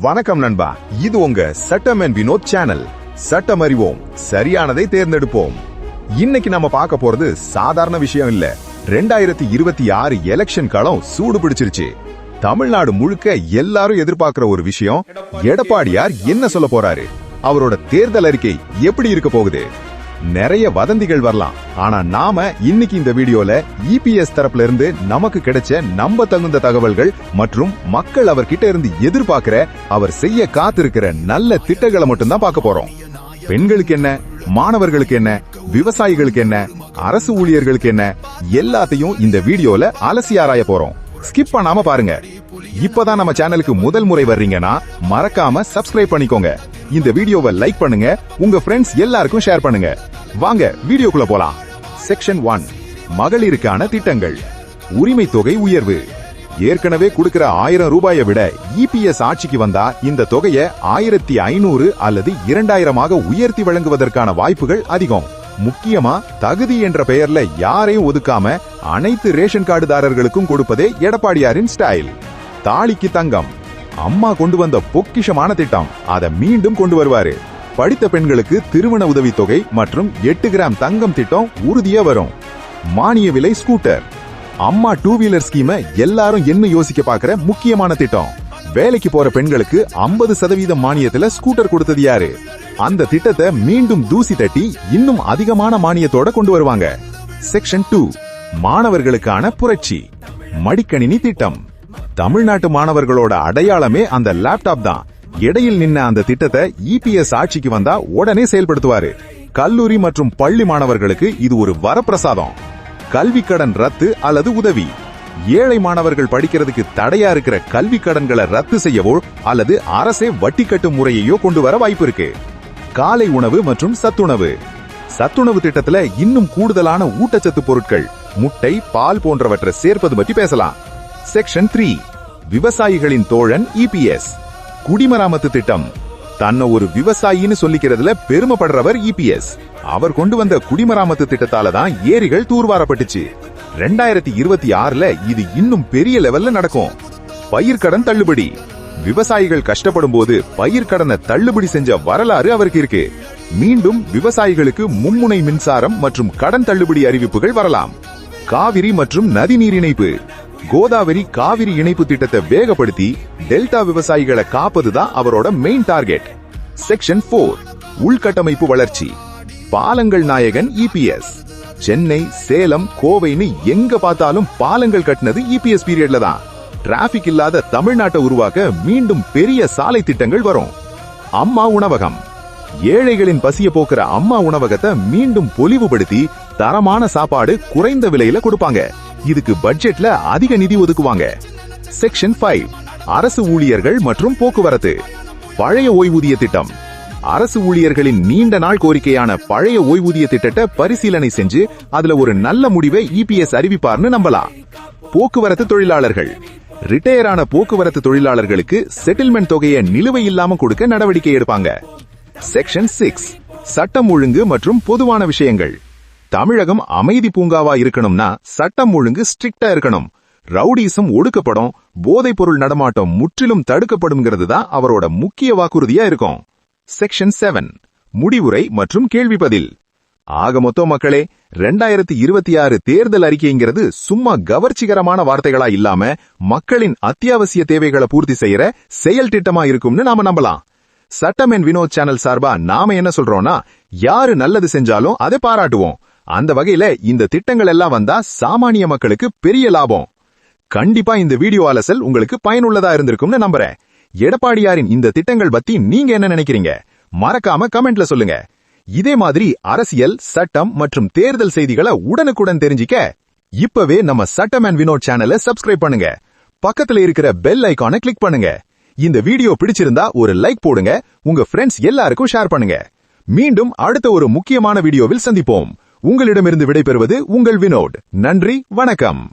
வணக்கம் நண்பா. இது உங்க சட்டம் அண்ட் வினோத் சேனல். சட்டம் அறிவோம் சரியானதை தேர்ந்தெடுப்போம். இன்னைக்கு நம்ம பார்க்க போறது சாதாரண விஷயம் இல்ல. ரெண்டாயிரத்தி இருபத்தி ஆறு எலெக்ஷன் களம் சூடு பிடிச்சிருச்சு. தமிழ்நாடு முழுக்க எல்லாரும் எதிர்பார்க்கிற ஒரு விஷயம் எடப்பாடியார் என்ன சொல்ல போறாரு? அவரோட தேர்தல் அறிக்கை எப்படி இருக்க போகுது? நிறைய வதந்திகள் வரலாம். ஆனா நாம இன்னைக்கு இந்த வீடியோல இபிஎஸ் தரப்புல இருந்து நமக்கு கிடைச்ச நம்ப தகுந்த தகவல்கள் மற்றும் மக்கள் அவர்கிட்ட இருந்து எதிர்பார்க்கிற அவர் செய்ய காத்திருக்கிற நல்ல திட்டங்களை மட்டும்தான் பார்க்க போறோம். பெண்களுக்கு என்ன மாணவர்களுக்கு என்ன விவசாயிகளுக்கு என்ன அரசு ஊழியர்களுக்கு என்ன எல்லாத்தையும் இந்த வீடியோல அலசி ஆராய போறோம். ஸ்கிப் பண்ணாம பாருங்க. இப்பதான் நம்ம சேனலுக்கு முதல் முறை வர்றீங்கன்னா மறக்காம சப்ஸ்கிரைப் பண்ணிக்கோங்க. இந்த வீடியோவை லைக் பண்ணுங்க. உங்க ஃப்ரெண்ட்ஸ் எல்லாருக்கும் ஷேர் பண்ணுங்க. வாங்க வீடியோக்குள்ள போலாம். செக்ஷன் ஒன் மகளிருக்கான திட்டங்கள். உரிமை தொகை உயர்வு. ஏற்கனவே கொடுக்கிற ஆயிரம் ரூபாயை விட இபிஎஸ் ஆட்சிக்கு வந்தா இந்த தொகையை ஆயிரத்தி ஐநூறு அல்லது இரண்டாயிரமாக உயர்த்தி வழங்குவதற்கான வாய்ப்புகள் அதிகம். முக்கியமா தகுதி என்ற பெயர்ல யாரையும் ஒதுக்காம அனைத்து ரேஷன் கார்டுதாரர்களுக்கும் கொடுப்பதே எடப்பாடியாரின் ஸ்டைல் தாலிக்கு தங்கம். அம்மா கொண்டு வந்த பொக்கிஷமான திட்டம். அதை மீண்டும் கொண்டு வருவாரு. படித்த பெண்களுக்கு திருமண உதவித்தொகை மற்றும் எட்டு கிராம் தங்கம் திட்டம் உறுதியா வரும். மானிய விலை ஸ்கூட்டர் அம்மா டூ வீலர் ஸ்கீம எல்லாரும் என்ன யோசிக்க பாக்குற முக்கியமான திட்டம். வேலைக்கு போற பெண்களுக்கு 50% சதவீதம் மானியத்துல ஸ்கூட்டர் கொடுத்தது யாரு? அந்த திட்டத்தை மீண்டும் தூசி தட்டி இன்னும் அதிகமான மானியத்தோட கொண்டு வருவாங்க. செக்ஷன் டூ மாணவர்களுக்கான புரட்சி. மடிக்கணினி திட்டம். தமிழ்நாட்டு மாணவர்களோட அடையாளமே அந்த லேப்டாப் தான். இடையில் நின்ன அந்த திட்டத்தை இபிஎஸ் ஆட்சிக்கு வந்தா உடனே செயல்படுத்துவாரு. கல்லூரி மற்றும் பள்ளி மாணவர்களுக்கு இது ஒரு வரப்பிரசாதம். கல்வி கடன் ரத்து அல்லது உதவி. ஏழை மாணவர்கள் படிக்கிறதுக்கு தடையா இருக்கிற கல்வி கடன்களை ரத்து செய்யவோ அல்லது அரசே வட்டி கட்டும் முறையையோ கொண்டு வர வாய்ப்பு இருக்கு. காலை உணவு மற்றும் சத்துணவு. சத்துணவு திட்டத்துல இன்னும் கூடுதலான ஊட்டச்சத்து பொருட்கள் முட்டை பால் போன்றவற்றை சேர்ப்பது பற்றி பேசலாம். செக்ஷன் த்ரீ விவசாயிகளின் தோழன் இபிஎஸ் குடிமராமத்து திட்டம். தன்னை ஒரு விவசாயின்னு சொல்லிக்கிறதுல பெருமைப்படுறவர் இபிஎஸ் அவர் கொண்டு வந்த குடிமராமத்து திட்டத்தால தான் ஏரிகள் தூர்வாரப்பட்டுச்சு. ரெண்டாயிரத்தி இருபத்தி ஆறுல இது இன்னும் பெரிய லெவல்ல நடக்கும். பயிர்க்கடன் தள்ளுபடி. விவசாயிகள் கஷ்டப்படும் போது பயிர்க்கடனை தள்ளுபடி செஞ்ச வரலாறு அவருக்கு இருக்கு. மீண்டும் விவசாயிகளுக்கு மும்முனை மின்சாரம் மற்றும் கடன் தள்ளுபடி அறிவிப்புகள் வரலாம். காவிரி மற்றும் நதிநீர் இணைப்பு. கோதாவரி காவிரி இணைப்பு திட்டத்தை வேகப்படுத்தி டெல்டா விவசாயிகளை காப்பதுதான் அவரோட மெயின் டார்கெட் செக்ஷன் போர் உள்கட்டமைப்பு வளர்ச்சி. பாலங்கள் நாயகன் இபிஎஸ் சென்னை சேலம் கோவைன்னு எங்க பார்த்தாலும் பாலங்கள் கட்டினது இபிஎஸ் பீரியட்ல தான். டிராபிக் இல்லாத தமிழ்நாட்டை உருவாக்க மீண்டும் பெரிய சாலை திட்டங்கள் வரும். அம்மா உணவகம். ஏழைகளின் பசிய போக்குற அம்மா உணவகத்தை மீண்டும் பொலிவுபடுத்தி தரமான சாப்பாடு குறைந்த விலையில கொடுப்பாங்க. இதுக்கு பட்ஜெட்ல அதிக நிதி ஒதுக்குவாங்க. செக்ஷன் ஃபைவ் அரசு ஊழியர்கள் மற்றும் போக்குவரத்து. பழைய ஓய்வூதிய திட்டம். அரசு ஊழியர்களின் நீண்ட நாள் கோரிக்கையான பழைய ஓய்வூதிய திட்டத்தை பரிசீலனை செஞ்சு அதுல ஒரு நல்ல முடிவை இபிஎஸ் அறிவிப்பார்னு நம்பலாம். போக்குவரத்து தொழிலாளர்கள். ரிட்டையர் ஆன போக்குவரத்து தொழிலாளர்களுக்கு செட்டில்மெண்ட் தொகையை நிலுவை இல்லாம கொடுக்க நடவடிக்கை எடுப்பாங்க. செக்ஷன் சிக்ஸ் சட்டம் ஒழுங்கு மற்றும் பொதுவான விஷயங்கள். தமிழகம் அமைதி பூங்காவா இருக்கணும்னா சட்டம் ஒழுங்கு ஸ்ட்ரிக்டா இருக்கணும். ரவுடிசம் ஒடுக்கப்படும் போதைப் பொருள் நடமாட்டம் முற்றிலும் தடுக்கப்படும்ங்கிறது தான் அவரோட முக்கிய வாக்குறுதியா இருக்கும். செக்ஷன் செவன் முடிவுரை மற்றும் கேள்வி பதில். ஆக மொத்தம் மக்களே ரெண்டாயிரத்தி இருபத்தி ஆறு தேர்தல் அறிக்கைங்கிறது சும்மா கவர்ச்சிகரமான வார்த்தைகளா இல்லாம மக்களின் அத்தியாவசிய தேவைகளை பூர்த்தி செய்யற செயல் திட்டமா இருக்கும்னு நாம நம்பலாம். சட்டம் என் வினோத் சேனல் சார்பா நாம என்ன சொல்றோம்னா யாரு நல்லது செஞ்சாலும் அதை பாராட்டுவோம். அந்த வகையில இந்த திட்டங்கள் எல்லாம் வந்தா சாமானிய மக்களுக்கு பெரிய லாபம். கண்டிப்பா இந்த வீடியோ அலசல் உங்களுக்கு பயனுள்ளதா இருந்திருக்கும்னு நம்புறேன். எடப்பாடியாரின் இந்த திட்டங்கள் பத்தி நீங்க என்ன நினைக்கிறீங்க? மறக்காம கமெண்ட்ல சொல்லுங்க. இதே மாதிரி அரசியல் சட்டம் மற்றும் தேர்தல் செய்திகளை உடனுக்குடன் தெரிஞ்சிக்க இப்பவே நம்ம சட்டம் அண்ட் வினோட் சேனலை சப்ஸ்கிரைப் பண்ணுங்க. பக்கத்துல இருக்கிற பெல் ஐகானை கிளிக் பண்ணுங்க. இந்த வீடியோ பிடிச்சிருந்தா ஒரு லைக் போடுங்க. உங்க ஃப்ரெண்ட்ஸ் எல்லாருக்கும் ஷேர் பண்ணுங்க. மீண்டும் அடுத்த ஒரு முக்கியமான வீடியோவில் சந்திப்போம். உங்களிடமிருந்து விடைபெறுவது உங்கள் வினோட் நன்றி வணக்கம்.